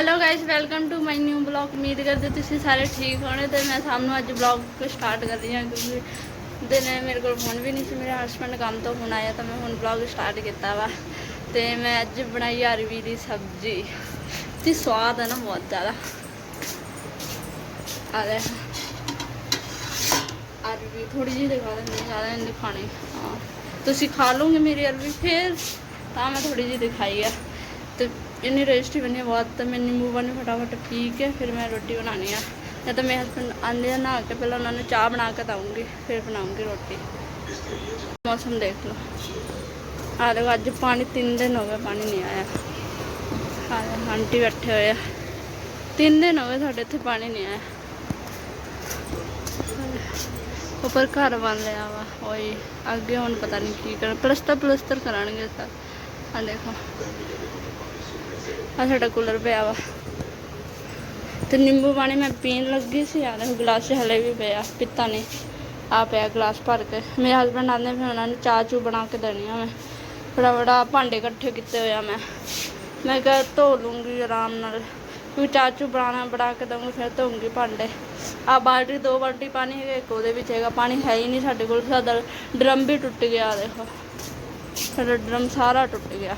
Hello guys welcome to my new blog ਉਮੀਦ ਕਰਦੇ ਤੁਸੀਂ ਸਾਰੇ ਠੀਕ ਹੋਣੇ ਤੇ ਮੈਂ ਸਾਨੂੰ ਅੱਜ ਬਲੌਗ ਸਟਾਰਟ ਕਰ ਰਹੀ ਹਾਂ ਕਿਉਂਕਿ ਦਿਨੇ ਮੇਰੇ ਕੋਲ ਫੋਨ ਵੀ ਨਹੀਂ ਸੀ ਮੇਰੇ ਹਸਬੰਡ ਕੰਮ ਤੋਂ ਹੁਣ ਆਇਆ ਤਾਂ ਮੈਂ ਹੁਣ ਬਲੌਗ ਸਟਾਰਟ ਕੀਤਾ ਵਾ। ਤੇ ਮੈਂ ਅੱਜ ਬਣਾਈ ਅਰਵੀ ਦੀ ਸਬਜ਼ੀ। ਤੇ ਸਵਾਦ ਹੈ ਨਾ ਬਹੁਤ ਜ਼ਿਆਦਾ। ਆ ਲੈ। ਅਰਵੀ ਥੋੜੀ ਜਿਹੀ ਦਿਖਾ ਦਿੰਦੀ ਜ਼ਿਆਦਾ ਨਹੀਂ ਦਿਖਾਣੀ ਹਾਂ। ਤੁਸੀਂ ਖਾ ਲਓਗੇ ਮੇਰੀ ਅਰਵੀ ਫਿਰ ਤਾਂ ਮੈਂ ਥੋੜੀ ਜਿਹੀ ਦਿਖਾਈ ਆ। ਤੇ ਇੰਨੀ ਰੇਸਟੀ ਬਣੀ ਆ ਬਹੁਤ ਤਾਂ ਮੈਂ ਨਿੰਬੂ ਪਾਣੀ ਫਟਾਫਟ ਪੀ ਕੇ ਫਿਰ ਮੈਂ ਰੋਟੀ ਬਣਾਉਣੀ ਆ। ਜਾਂ ਤਾਂ ਮੇਰੇ ਹਸਬੰਡ ਆਂਦੇ ਆ ਨਹਾ ਕੇ, ਪਹਿਲਾਂ ਉਹਨਾਂ ਨੂੰ ਚਾਹ ਬਣਾ ਕੇ ਦਊਂਗੀ, ਫਿਰ ਬਣਾਉਂਗੀ ਰੋਟੀ। ਮੌਸਮ ਦੇਖ ਲਓ। ਆ ਦੇਖੋ, ਅੱਜ ਪਾਣੀ ਤਿੰਨ ਦਿਨ ਹੋ ਗਏ, ਪਾਣੀ ਨਹੀਂ ਆਇਆ। ਹਾਂ ਦੇਖੋ, ਆਂਟੀ ਬੈਠੇ ਹੋਏ ਆ। ਤਿੰਨ ਦਿਨ ਹੋ ਗਏ ਸਾਡੇ ਇੱਥੇ ਪਾਣੀ ਨਹੀਂ ਆਇਆ। ਉੱਪਰ ਘਰ ਬਣ ਲਿਆ ਵਾ, ਓਏ, ਅੱਗੇ ਹੁਣ ਪਤਾ ਨਹੀਂ ਕੀ ਕਰਨ ਪਲਸਤਰ ਪਲਸਤਰ ਕਰਾਂਗੇ ਸਰ ਆ ਦੇਖੋ। ਆ ਸਾਡਾ ਕੂਲਰ ਪਿਆ ਵਾ। ਤੇ ਨਿੰਬੂ ਪਾਣੀ ਮੈਂ ਪੀਣ ਲੱਗੀ ਸੀ ਆ ਦੇਖੋ ਗਲਾਸ ਹਲੇ ਵੀ ਪਿਆ, ਪੀਤਾ ਨਹੀਂ ਆ ਪਿਆ ਗਲਾਸ ਭਰ ਕੇ। ਮੇਰੇ ਹਸਬੰਡ ਆਂਦੇ ਫਿਰ ਉਹਨਾਂ ਨੂੰ ਚਾਹ ਚੂ ਬਣਾ ਕੇ ਦੇਣੀ ਆ ਮੈਂ। ਬੜਾ ਬੜਾ ਭਾਂਡੇ ਇਕੱਠੇ ਕੀਤੇ ਹੋਏ ਆ ਮੈਂ। ਮੈਂ ਕਿਹਾ ਧੋ ਲੂੰਗੀ ਆਰਾਮ ਨਾਲ। ਕਿਉਂਕਿ ਚਾਹ ਚੂ ਬਣਾਉਣਾ ਬਣਾ ਕੇ ਦਊਂਗੀ, ਫਿਰ ਧੋਉਂਗੀ ਭਾਂਡੇ। ਆ ਬਾਲਟੀ, ਦੋ ਬਾਲਟੀ ਪਾਣੀ ਹੈਗਾ, ਇੱਕ ਉਹਦੇ ਵਿੱਚ ਹੈਗਾ। ਪਾਣੀ ਹੈ ਹੀ ਨਹੀਂ ਸਾਡੇ ਕੋਲ, ਸਾਡਾ ਡਰਮ ਵੀ ਟੁੱਟ ਗਿਆ, ਦੇਖੋ। ਸਾਡਾ ਡਰਮ ਸਾਰਾ ਟੁੱਟ ਗਿਆ।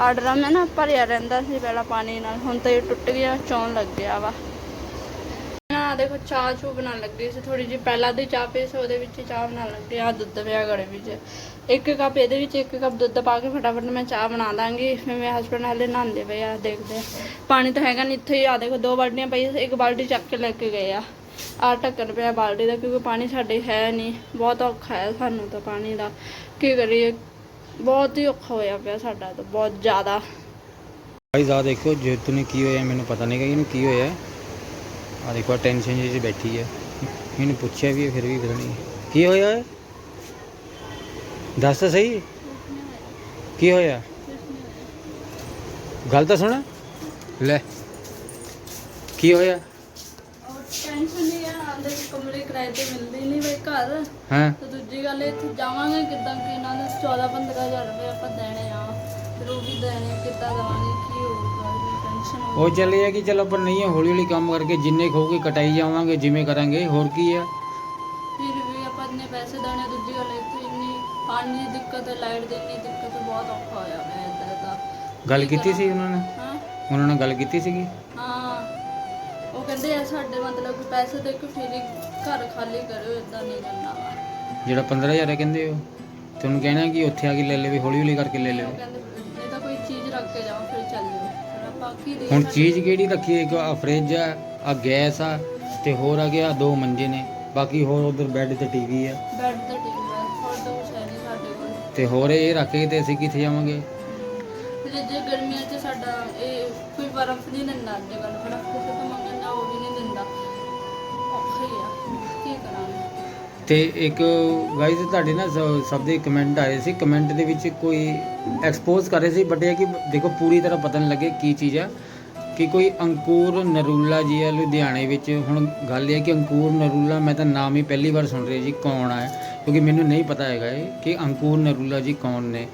ਆ ਡਰਮ ਹੈ ਨਾ ਭਰਿਆ ਰਹਿੰਦਾ ਸੀ ਪਹਿਲਾਂ ਪਾਣੀ ਨਾਲ, ਹੁਣ ਤਾਂ ਇਹ ਟੁੱਟ ਗਿਆ, ਚੌਣ ਲੱਗ ਗਿਆ ਵਾ। ਨਾ, ਦੇਖੋ ਚਾਹ ਚੂ ਬਣਾਉਣ ਲੱਗੀ ਸੀ ਥੋੜੀ ਜਿਹੀ ਪਹਿਲਾਂ ਦੀ ਚਾਹ ਪੀ ਸੀ, ਉਹਦੇ ਵਿੱਚ ਹੀ ਚਾਹ ਬਣਾਉਣ ਲੱਗੀ ਆ, ਦੁੱਧ ਪਿਆ ਗੜੇ ਵਿੱਚ। ਇੱਕ ਕੱਪ ਇਹਦੇ ਵਿੱਚ, ਇੱਕ ਕੱਪ ਦੁੱਧ ਪਾ ਕੇ ਫਟਾਫਟ ਮੈਂ ਚਾਹ ਬਣਾ ਦਾਂਗੀ। ਫਿਰ ਮੇਰੇ ਹਸਬੰਡ ਹਲੇ ਨਹਾਉਂਦੇ ਪਏ ਆ, ਦੇਖਦੇ ਆ। ਪਾਣੀ ਤਾਂ ਹੈਗਾ ਨਹੀਂ ਇੱਥੇ ਹੀ ਆ, ਦੇਖੋ ਦੋ ਬਾਲਟੀਆਂ ਪਈਆਂ ਇੱਕ ਬਾਲਟੀ ਚੱਕ ਕੇ ਲੈ ਕੇ ਗਏ ਆ। ਆ ਢੱਕਣ ਪਿਆ ਬਾਲਟੀ ਦਾ, ਕਿਉਂਕਿ ਪਾਣੀ ਸਾਡੇ ਹੈ ਨਹੀਂ ਬਹੁਤ ਔਖਾ ਹੈ ਸਾਨੂੰ ਤਾਂ ਪਾਣੀ ਦਾ। ਕੀ ਕਰੀਏ? ਬਹੁਤ ਹੀ ਔਖਾ ਹੋਇਆ ਪਿਆ ਸਾਡਾ ਤਾਂ ਬਹੁਤ ਜ਼ਿਆਦਾ। ਗਾਈਜ਼ ਆ ਦੇਖੋ ਜੇਤੂ ਨੇ ਕੀ ਹੋਇਆ ਮੈਨੂੰ ਪਤਾ ਨਹੀਂ ਕਿ ਇਹਨੂੰ ਕੀ ਹੋਇਆ। ਆ ਦੇਖੋ ਟੈਨਸ਼ਨ ਜਿਹੀ ਬੈਠੀ ਹੈ। ਇਹਨੂੰ ਪੁੱਛਿਆ ਵੀ ਫਿਰ ਵੀ ਪਤਾ ਨਹੀਂ ਕੀ ਹੋਇਆ? ਹੈ? ਦੱਸ ਤਾਂ ਸਹੀ। ਕੀ ਹੋਇਆ? ਗੱਲ ਤਾਂ ਸੁਣ। ਲੈ। ਕੀ ਹੋਇਆ? ਟੈਨਸ਼ਨ ਨਹੀਂ ਆ ਆਂਦੇ ਕਮਰੇ ਕਿਰਾਏ ਤੇ ਮਿਲਦੇ ਨਹੀਂ ਵੇ ਘਰ। ਹਾਂ? ਤੇ ਦੂਜੀ ਗੱਲ ਇੱਥੇ ਜਾਵਾਂਗੇ ਕਿੱਦਾਂ ਕਿ ਇਹਨਾਂ ਦੇ 14 15000 ਰੁਪਏ ਆਪਾਂ ਦੇਣੇ ਆ। ਫਿਰ ਉਹ ਵੀ ਦੇਣੇ ਕਿੱਦਾਂ ਦੇਵਾਂਗੇ ਕੀ ਹੋਊਗਾ ਇਹ ਟੈਨਸ਼ਨ ਹੋ ਉਹ ਚੱਲੇ ਆ ਕਿ ਚਲੋ ਪਰ ਨਹੀਂ ਹੈ ਹੌਲੀ ਹੌਲੀ ਕੰਮ ਕਰਕੇ ਜਿੰਨੇ ਖੋਗੇ ਕਟਾਈ ਜਾਵਾਂਗੇ ਜਿਵੇਂ ਕਰਾਂਗੇ ਹੋਰ ਕੀ ਆ? ਫਿਰ ਵੀ ਆਪਾਂ ਇੰਨੇ ਪੈਸੇ ਦੇਣੇ ਦੂਜੀ ਗੱਲ ਇੱਥੇ ਇੰਨੀ ਪਾਣੀ ਦੀ ਦਿੱਕਤ ਹੈ ਲਾਈਟ ਦੀ ਇੰਨੀ ਦਿੱਕਤ ਹੈ ਬਹੁਤ ਔਖਾ ਹੋਇਆ ਪਿਆ ਇੱਧਰ ਦਾ। ਗੱਲ ਕੀਤੀ ਸੀ ਉਹਨਾਂ ਨੇ? ਹਾਂ? ਉਹਨਾਂ ਨਾਲ ਗੱਲ ਕੀਤੀ ਸੀਗੀ? ਹਾਂ ਉਹ ਕਹਿੰਦੇ ਆ ਸਾਡੇ ਮਤਲਬ ਕਿ ਪੈਸੇ ਦੇ ਕੇ ਫਿਰ ਹੀ ਘਰ ਖਾਲੀ ਕਰੋ ਇਦਾਂ ਨਹੀਂ ਕਰਨਾ। ਵਾ ਜਿਹੜਾ 15000 ਹੈ ਕਹਿੰਦੇ ਉਹ। ਤੇ ਉਹਨੂੰ ਕਹਿਣਾ ਕਿ ਉੱਥੇ ਆ ਕੇ ਲੈ ਲੈਵੇ ਹੌਲੀ ਹੌਲੀ ਕਰਕੇ ਲੈ ਉਹ ਲੈਵੇ ਕਹਿੰਦੇ ਨਹੀਂ ਤਾਂ ਕੋਈ ਚੀਜ਼ ਰੱਖ ਕੇ ਜਾਓ ਫਿਰ ਚੱਲ ਜਾਓ। ਫਿਰ ਆਪਾਂ ਕੀ ਦੇ ਹੁਣ ਚੀਜ਼ ਕਿਹੜੀ ਰੱਖੀ ਹੈ? ਇੱਕ ਆ ਫ੍ਰਿਜ ਆ ਆ ਗੈਸ ਆ ਤੇ ਹੋਰ ਆ ਗਿਆ ਦੋ ਮੰਜੇ ਨੇ। ਬਾਕੀ ਹੋਰ ਉਧਰ ਬੈੱਡ ਤੇ ਟੀਵੀ ਆ। ਬੈੱਡ ਤੇ ਹੈ ਹੋਰ ਤਾਂ ਕੁਛ ਹੈ ਨਹੀਂ ਸਾਡੇ ਕੋਲ। ਤੇ ਹੋਰ ਇਹ ਰੱਖ ਕੇ ਤੇ ਅਸੀਂ ਕਿੱਥੇ ਜਾਵਾਂਗੇ? ਜੇ ਗਰਮੀਆਂ 'ਚ ਸਾਡਾ ਇਹ ਕੋਈ ਬਰਫ਼ ਨਹੀਂ ਦਿੰਦਾ ਅੱਜ ਕੱਲ੍ਹ ਬਰਫ਼ ਤੇ ਇੱਕ ਗਾਈਜ਼ ਤੁਹਾਡੇ ਨਾ ਸ- ਸਭ ਦੇ ਕਮੈਂਟ ਆਏ ਸੀ। ਕਮੈਂਟ ਦੇ ਵਿੱਚ ਕੋਈ ਐਕਸਪੋਜ਼ ਕਰ ਰਹੇ ਸੀ ਬਟ ਇਹ ਕਿ ਦੇਖੋ, ਪੂਰੀ ਤਰ੍ਹਾਂ ਪਤਾ ਨਹੀਂ ਲੱਗੇ ਕੀ ਚੀਜ਼ ਆ। ਕਿ ਕੋਈ ਅੰਕੁਰ ਨਰੂਲਾ ਜੀ ਆ ਲੁਧਿਆਣੇ ਵਿੱਚ। ਹੁਣ ਗੱਲ ਇਹ ਹੈ ਕਿ ਅੰਕੁਰ ਨਰੂਲਾ, ਮੈਂ ਤਾਂ ਨਾਮ ਹੀ ਪਹਿਲੀ ਵਾਰ ਸੁਣ ਰਿਹਾ ਜੀ, ਕੌਣ ਆ ਕਿਉਂਕਿ ਮੈਨੂੰ ਨਹੀਂ ਪਤਾ ਹੈਗਾ ਇਹ ਕਿ ਅੰਕੁਰ ਨਰੂਲਾ ਜੀ ਕੌਣ ਨੇ।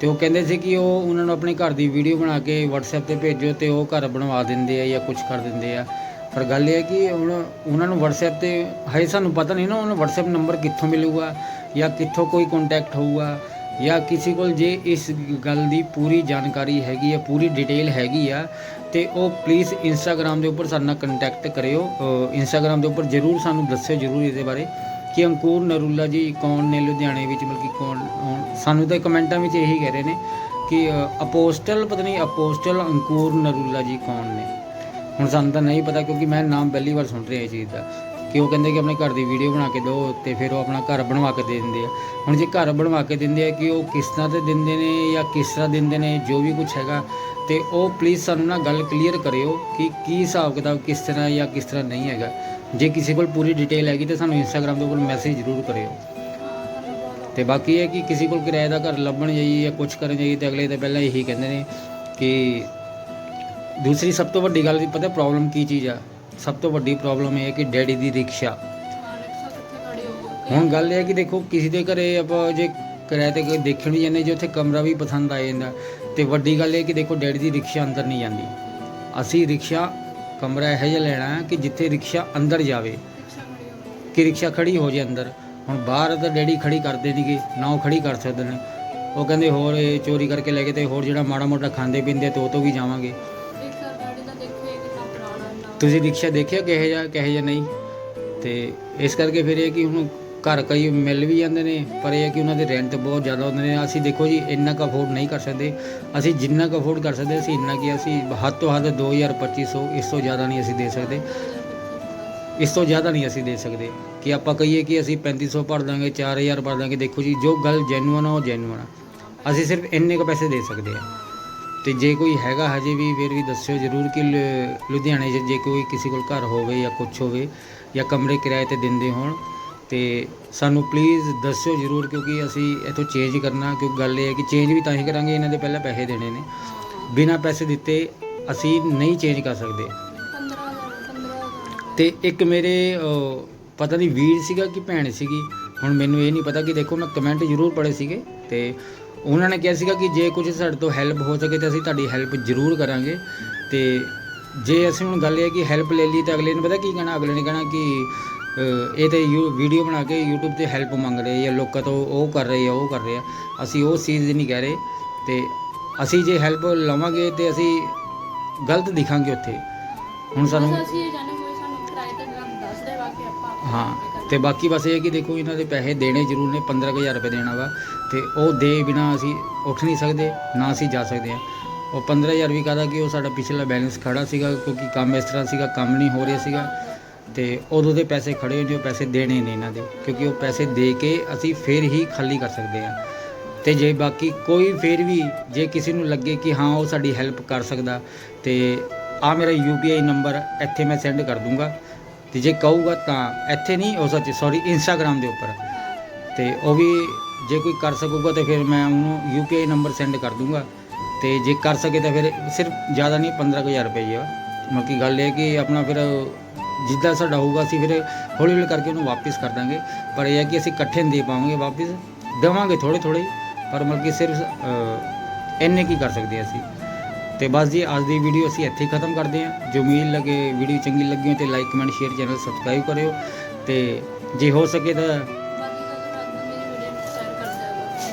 ਤੇ ਉਹ ਕਹਿੰਦੇ ਸੀ ਕਿ ਉਹ ਉਹਨਾਂ ਨੂੰ ਆਪਣੇ ਘਰ ਦੀ ਵੀਡੀਓ ਬਣਾ ਕੇ WhatsApp ਤੇ ਭੇਜੋ ਤੇ ਉਹ ਘਰ ਬਣਵਾ ਦਿੰਦੇ ਆ ਜਾਂ ਕੁਝ ਕਰ ਦਿੰਦੇ ਆ। ਪਰ ਗੱਲ ਇਹ ਹੈ ਕਿ ਹੁਣ ਉਹਨਾਂ ਨੂੰ WhatsApp ਤੇ, ਹਜੇ ਸਾਨੂੰ ਪਤਾ ਨਹੀਂ ਨਾ ਉਹਨਾਂ ਨੂੰ WhatsApp ਨੰਬਰ ਕਿੱਥੋਂ ਮਿਲੂਗਾ ਜਾਂ ਕਿੱਥੋਂ ਕੋਈ ਕੰਟੈਕਟ ਹੋਊਗਾ ਜਾਂ ਕਿਸੇ ਕੋਲ ਜੇ ਇਸ ਗੱਲ ਦੀ ਪੂਰੀ ਜਾਣਕਾਰੀ ਹੈਗੀ ਹੈ ਪੂਰੀ ਡਿਟੇਲ ਹੈਗੀ ਆ, ਤੇ ਉਹ ਪਲੀਜ਼ ਇੰਸਟਾਗ੍ਰam ਦੇ ਉੱਪਰ ਸਾਡੇ ਨਾਲ ਕੰਟੈਕਟ ਕਰਿਓ। ਇੰਸਟਾਗ੍ਰam ਦੇ ਉੱਪਰ ਜਰੂਰ ਸਾਨੂੰ ਦੱਸਿਓ, ਜਰੂਰ ਇਹਦੇ ਬਾਰੇ ਕਿ ਅੰਕੂਰ ਨਰੂਲਾ ਜੀ ਕੌਣ ਨੇ ਲੁਧਿਆਣੇ ਵਿੱਚ, ਮਤਲਬ ਕਿ ਕੌਣ ਸਾਨੂੰ ਤਾਂ ਕਮੈਂਟਾਂ ਵਿੱਚ ਇਹੀ ਕਹਿ ਰਹੇ ਨੇ ਕਿ ਅਪੋਸਟਲ ਪਤਨੀ ਅਪੋਸਟਲ ਅੰਕੂਰ ਨਰੂਲਾ ਜੀ ਕੌਣ ਨੇ। ਹੁਣ ਸਾਨੂੰ ਤਾਂ ਨਹੀਂ ਪਤਾ ਕਿਉਂਕਿ ਮੈਂ ਨਾਮ ਪਹਿਲੀ ਵਾਰ ਸੁਣ ਰਿਹਾ ਇਹ ਚੀਜ਼ ਦਾ। ਕਿ ਉਹ ਕਹਿੰਦੇ ਕਿ ਆਪਣੇ ਘਰ ਦੀ ਵੀਡੀਓ ਬਣਾ ਕੇ ਦਿਓ ਤੇ ਫਿਰ ਉਹ ਆਪਣਾ ਘਰ ਬਣਵਾ ਕੇ ਦੇ ਦਿੰਦੇ ਆ। ਹੁਣ ਜੇ ਘਰ ਬਣਵਾ ਕੇ ਦਿੰਦੇ ਆ ਕਿ ਉਹ ਕਿਸ ਤਰ੍ਹਾਂ ਤੇ ਦਿੰਦੇ ਨੇ ਜਾਂ ਕਿਸ ਤਰ੍ਹਾਂ ਦਿੰਦੇ ਨੇ, ਜੋ ਵੀ ਕੁਝ ਹੈਗਾ, ਤੇ ਉਹ ਪਲੀਜ਼ ਸਾਨੂੰ ਨਾ ਗੱਲ ਕਲੀਅਰ ਕਰਿਓ ਕਿ ਕੀ ਹਿਸਾਬ ਕਿਤਾਬ ਕਿਸ ਤਰ੍ਹਾਂ ਜਾਂ ਕਿਸ ਤਰ੍ਹਾਂ ਨਹੀਂ ਹੈਗਾ। ਜੇ ਕਿਸੇ ਕੋਲ ਪੂਰੀ ਡਿਟੇਲ ਹੈਗੀ ਤਾਂ ਸਾਨੂੰ ਇੰਸਟਾਗ੍ਰam ਦੇ ਉੱਪਰ ਮੈਸੇਜ ਜ਼ਰੂਰ ਕਰਿਓ। ਹਾਂ ਤੇ ਬਾਕੀ ਇਹ ਕਿ ਕਿਸੇ ਕੋਲ ਕਿਰਾਏ ਦਾ ਘਰ ਲੱਭਣ ਜਾਈਏ ਜਾਂ ਕੁਝ ਕਰਨ ਜਾਈਏ ਤੇ ਅਗਲੇ ਤਾਂ ਪਹਿਲਾਂ ਇਹੀ ਕਹਿੰਦੇ ਨੇ ਕਿ ਦੂਸਰੀ ਸਭ ਤੋਂ ਵੱਡੀ ਗੱਲ ਦੀ ਪਤਾ ਪ੍ਰੋਬਲਮ ਕੀ ਚੀਜ਼ ਆ? ਸਭ ਤੋਂ ਵੱਡੀ ਪ੍ਰੋਬਲਮ ਇਹ ਹੈ ਕਿ ਡੈਡੀ ਦੀ ਰਿਕਸ਼ਾ। ਹੁਣ ਗੱਲ ਇਹ ਹੈ ਕਿ ਦੇਖੋ, ਕਿਸੇ ਦੇ ਘਰੇ ਆਪਾਂ ਜੇ ਕਿਰਾਏ ਤੇ ਕੋਈ ਦੇਖਣ ਵੀ ਜਾਂਦੇ, ਜੇ ਉੱਥੇ ਕਮਰਾ ਵੀ ਪਸੰਦ ਆ ਜਾਂਦਾ, ਤੇ ਵੱਡੀ ਗੱਲ ਇਹ ਕਿ ਦੇਖੋ, ਡੈਡੀ ਦੀ ਰਿਕਸ਼ਾ ਅੰਦਰ ਨਹੀਂ ਜਾਂਦੀ। ਅਸੀਂ ਰਿਕਸ਼ਾ, ਕਮਰਾ ਇਹੋ ਜਿਹਾ ਲੈਣਾ ਹੈ ਕਿ ਜਿੱਥੇ ਰਿਕਸ਼ਾ ਅੰਦਰ ਜਾਵੇ। ਕਿ ਰਿਕਸ਼ਾ ਖੜੀ ਹੋ ਜੇ ਅੰਦਰ। ਹੁਣ ਬਾਹਰ ਤਾਂ ਡੈਡੀ ਖੜੀ ਕਰਦੇ ਨਹੀਂਗੇ, ਨਾ ਉਹ ਖੜੀ ਕਰ ਸਕਦੇ ਨੇ। ਉਹ ਕਹਿੰਦੇ ਹੋਰ ਚੋਰੀ ਕਰਕੇ ਲੈ ਕੇ ਤੇ ਹੋਰ ਜਿਹੜਾ ਮਾੜਾ ਮੋਟਾ ਖਾਂਦੇ ਪੀਂਦੇ ਤੇ ਉਹ ਤੋਂ ਵੀ ਜਾਵਾਂਗੇ। ਤੁਸੀਂ ਰਿਕਸ਼ਾ ਦੇਖਿਆ ਕਿਹੋ ਜਿਹਾ ਕਿਹੋ ਜਿਹਾ ਨਹੀਂ। ਤੇ ਇਸ ਕਰਕੇ ਫਿਰ ਇਹ ਕਿ ਹੁਣ ਘਰ ਕਈ ਮਿਲ ਵੀ ਜਾਂਦੇ ਨੇ, ਪਰ ਇਹ ਹੈ ਕਿ ਉਹਨਾਂ ਦੇ ਰੈਂਟ ਬਹੁਤ ਜ਼ਿਆਦਾ ਹੁੰਦੇ ਨੇ। ਅਸੀਂ ਦੇਖੋ ਜੀ, ਇੰਨਾ ਕੁ ਅਫੋਰਡ ਨਹੀਂ ਕਰ ਸਕਦੇ। ਅਸੀਂ ਜਿੰਨਾ ਕੁ ਅਫੋਰਡ ਕਰ ਸਕਦੇ, ਅਸੀਂ ਇੰਨਾ ਕਿ ਅਸੀਂ ਹੱਦ ਤੋਂ ਹੱਦ 2000 2500 ਇਸ ਤੋਂ ਜ਼ਿਆਦਾ ਨਹੀਂ ਅਸੀਂ ਦੇ ਸਕਦੇ। ਇਸ ਤੋਂ ਜ਼ਿਆਦਾ ਨਹੀਂ ਅਸੀਂ ਦੇ ਸਕਦੇ। ਕਿ ਆਪਾਂ ਕਹੀਏ ਕਿ ਅਸੀਂ 3500 ਭਰ ਦਾਂਗੇ 4000 ਭਰ ਦਾਂਗੇ। ਦੇਖੋ ਜੀ, ਜੋ ਗੱਲ ਜੈਨੂਅਨ ਆ, ਉਹ ਜੈਨੂਅਨ ਆ। ਅਸੀਂ ਸਿਰਫ ਇੰਨੇ ਕੁ ਪੈਸੇ ਦੇ ਸਕਦੇ ਆ। ਤੇ ਜੇ ਕੋਈ ਹੈਗਾ ਹਜੇ ਵੀ ਫਿਰ ਵੀ ਦੱਸਿਓ ਜ਼ਰੂਰ ਕਿ ਲੁਧਿਆਣੇ ਜੇ ਕੋਈ ਕਿਸੇ ਕੋਲ ਘਰ ਹੋਵੇ ਜਾਂ ਕੁਝ ਹੋਵੇ ਜਾਂ ਕਮਰੇ ਕਿਰਾਏ ਤੇ ਦਿੰਦੇ ਹੋਣ ਤੇ ਸਾਨੂੰ ਪਲੀਜ਼ ਦੱਸਿਓ ਜ਼ਰੂਰ ਕਿਉਂਕਿ ਅਸੀਂ ਇਥੋਂ ਚੇਂਜ ਕਰਨਾ ਕਿਉਂਕਿ ਗੱਲ ਇਹ ਹੈ ਕਿ ਚੇਂਜ ਵੀ ਤਾਂ ਹੀ ਕਰਾਂਗੇ ਇਹਨਾਂ ਦੇ ਪਹਿਲਾਂ ਪੈਸੇ ਦੇਣੇ ਨੇ। ਬਿਨਾਂ ਪੈਸੇ ਦਿੱਤੇ ਅਸੀਂ ਨਹੀਂ ਚੇਂਜ ਕਰ ਸਕਦੇ। 15000 15000 ਤੇ ਇੱਕ ਮੇਰੇ ਪਤਾ ਨਹੀਂ ਵੀਰ ਸੀਗਾ ਕਿ ਭੈਣ ਸੀਗੀ ਹੁਣ ਮੈਨੂੰ ਇਹ ਨਹੀਂ ਪਤਾ ਕਿ ਦੇਖੋ ਮੈਂ ਕਮੈਂਟ ਜ਼ਰੂਰ ਪੜ੍ਹੇ ਸੀਗੇ ਤੇ ਉਹਨਾਂ ਨੇ ਕਿਹਾ ਸੀਗਾ ਕਿ ਜੇ ਕੁਝ ਸਾਡੇ ਤੋਂ ਹੈਲਪ ਹੋ ਸਕੇ ਤਾਂ ਅਸੀਂ ਤੁਹਾਡੀ ਹੈਲਪ ਜ਼ਰੂਰ ਕਰਾਂਗੇ। ਤੇ ਜੇ ਅਸੀਂ ਹੁਣ ਗੱਲ ਇਹ ਹੈ ਕਿ ਹੈਲਪ ਲੈ ਲਈ ਤਾਂ ਅਗਲੇ ਨੇ ਪਤਾ ਕੀ ਕਹਿਣਾ? ਅਗਲੇ ਨੇ ਕਹਿਣਾ ਕਿ ਇਹ ਤੇ ਵੀਡੀਓ ਬਣਾ ਕੇ YouTube ਤੇ ਹੈਲਪ ਮੰਗ ਰਹੇ ਜਾਂ ਲੋਕਾਂ ਤੋਂ ਉਹ ਕਰ ਰਹੇ ਆ ਉਹ ਕਰ ਰਹੇ ਆ। ਅਸੀਂ ਉਹ ਚੀਜ਼ ਨਹੀਂ ਕਹਿ ਰਹੇ। ਤੇ ਅਸੀਂ ਜੇ ਹੈਲਪ ਲਵਾਂਗੇ ਤੇ ਅਸੀਂ ਗਲਤ ਦਿਖਾਂਗੇ ਉੱਥੇ। ਹੁਣ ਸਾਨੂੰ ਬਸ ਅਸੀਂ ਇਹ ਜਾਣੇ ਕੋਈ ਸਾਨੂੰ ਕਿਰਾਏ ਤੇ ਗੱਲ ਦੱਸ ਦੇ ਬਾਕੀ ਆਪਾਂ ਆਪੇ ਹਾਂ। ਤੇ ਬਾਕੀ ਬਸ ਇਹ ਹੈ ਕਿ ਦੇਖੋ ਇਹਨਾਂ ਦੇ ਪੈਸੇ ਦੇਣੇ ਜ਼ਰੂਰ ਨੇ 15000 ਰੁਪਏ ਦੇਣਾ ਵਾ ਤੇ ਉਹ ਦੇ ਬਿਨਾ ਅਸੀਂ ਉੱਠ ਨਹੀਂ ਸਕਦੇ, ਨਾ ਅਸੀਂ ਜਾ ਸਕਦੇ ਹਾਂ। ਉਹ 15000 ਵੀ ਕਹਦਾ ਕਿ ਉਹ ਸਾਡਾ ਪਿਛਲਾ ਬੈਲੈਂਸ ਖੜਾ ਸੀਗਾ ਕਿਉਂਕਿ ਕੰਮ ਇਸ ਤਰ੍ਹਾਂ ਸੀਗਾ, ਕੰਮ ਨਹੀਂ ਹੋ ਰਿਹਾ ਸੀਗਾ ਤੇ ਉਦੋਂ ਦੇ ਪੈਸੇ ਖੜੇ ਹੋਏ ਨੇ, ਉਹ ਪੈਸੇ ਦੇਣੇ ਨੇ ਇਹਨਾਂ ਦੇ ਕਿਉਂਕਿ ਉਹ ਪੈਸੇ ਦੇ ਕੇ ਅਸੀਂ ਫੇਰ ਹੀ ਖਾਲੀ ਕਰ ਸਕਦੇ ਹਾਂ। ਤੇ ਜੇ ਬਾਕੀ ਕੋਈ ਫੇਰ ਵੀ ਜੇ ਕਿਸੇ ਨੂੰ ਲੱਗੇ ਕਿ ਹਾਂ ਉਹ ਸਾਡੀ ਹੈਲਪ ਕਰ ਸਕਦਾ ਤੇ ਆ ਮੇਰਾ ਯੂਪੀਆਈ ਨੰਬਰ, ਇੱਥੇ ਮੈਂ ਸੈਂਡ ਕਰ ਦੂੰਗਾ। ਤੇ ਜੇ ਕਹੂਗਾ ਤਾਂ ਇੱਥੇ ਨਹੀਂ ਉਹ ਸੱਚ ਸੌਰੀ ਇੰਸਟਾਗ੍ਰam ਦੇ ਉੱਪਰ। ਤੇ ਉਹ ਵੀ ਜੇ ਕੋਈ ਕਰ ਸਕੂਗਾ ਤਾਂ ਫਿਰ ਮੈਂ ਉਹਨੂੰ ਯੂਪੀਆਈ ਨੰਬਰ ਸੈਂਡ ਕਰ ਦੂੰਗਾ। ਤੇ ਜੇ ਕਰ ਸਕੇ ਤਾਂ ਫਿਰ ਸਿਰਫ ਜ਼ਿਆਦਾ ਨਹੀਂ 15000 ਰੁਪਏ ਹੀ ਆ। ਮਤਲਬ ਕਿ ਗੱਲ ਇਹ ਕਿ ਆਪਣਾ ਫਿਰ ਜਿੱਦਾਂ ਸਾਡਾ ਹੋਊਗਾ, ਅਸੀਂ ਫਿਰ ਹੌਲੀ ਹੌਲੀ ਕਰਕੇ ਉਹਨੂੰ ਵਾਪਿਸ ਕਰ ਦਾਂਗੇ। ਪਰ ਇਹ ਹੈ ਕਿ ਅਸੀਂ ਇਕੱਠੇ ਨਹੀਂ ਦੇ ਪਾਵਾਂਗੇ ਵਾਪਿਸ। ਦੇਵਾਂਗੇ ਥੋੜੇ ਥੋੜੇ ਪਰ ਮਤਲਬ ਕਿ ਸਿਰਫ ਇੰਨੇ ਕੀ ਕਰ ਸਕਦੇ ਅਸੀਂ। ਤੇ ਬਸ ਜੀ, ਅੱਜ ਦੀ ਵੀਡੀਓ ਅਸੀਂ ਇੱਥੇ ਖਤਮ ਕਰਦੇ ਹਾਂ। ਜੋ ਉਮੀਦ ਲੱਗੇ ਵੀਡੀਓ ਚੰਗੀ ਲੱਗੀ ਹੋ ਤੇ like comment share channel subscribe ਕਰਿਓ ਤੇ ਜੇ ਹੋ ਸਕੇ ਤਾਂ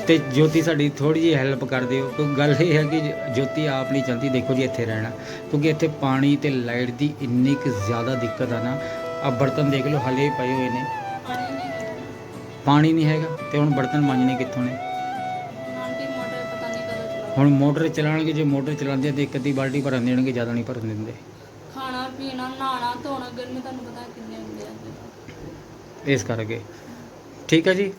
ਤੇ ਜੋਤੀ ਸਾਡੀ ਥੋੜੀ ਜਿਹੀ ਹੈਲਪ ਕਰ ਦਿਓ। ਕਿਉਂਕਿ ਗੱਲ ਇਹ ਹੈ ਕਿ ਜੋਤੀ ਆਪ ਨਹੀਂ ਚਾਹੁੰਦੀ, ਦੇਖੋ ਜੀ ਇੱਥੇ ਰਹਿਣਾ। ਕਿਉਂਕਿ ਇੱਥੇ ਪਾਣੀ ਤੇ ਲਾਈਟ ਦੀ ਇੰਨੀ ਕੁ ਜ਼ਿਆਦਾ ਦਿੱਕਤ ਆ ਨਾ ਆ ਬਰਤਨ ਦੇਖ ਲਓ, ਹਲੇ ਪਏ ਹੋਏ ਨੇ। ਪਾਣੀ ਨਹੀਂ ਪਾਣੀ ਨਹੀਂ ਹੈਗਾ। ਤੇ ਹੁਣ ਬਰਤਨ ਮਾਂਜਣੇ ਕਿੱਥੋਂ ਨੇ? ਹੁਣ ਮੋਟਰ ਚਲਾਉਣਗੇ ਜੇ ਮੋਟਰ ਚਲਾਉਂਦੇ ਆ ਤੇ ਇੱਕ ਅੱਧੀ ਬਾਲਟੀ ਭਰਨ ਦੇਣਗੇ ਜ਼ਿਆਦਾ ਨਹੀਂ ਭਰਨ ਦਿੰਦੇ। ਖਾਣਾ ਪੀਣਾ ਨਹਾਣਾ ਧੋਣਾ ਗਰਮੀ ਤੁਹਾਨੂੰ ਪਤਾ ਕਿੰਨੇ ਹੁੰਦੇ ਆ। ਇਸ ਕਰਕੇ। ਠੀਕ ਹੈ ਜੀ?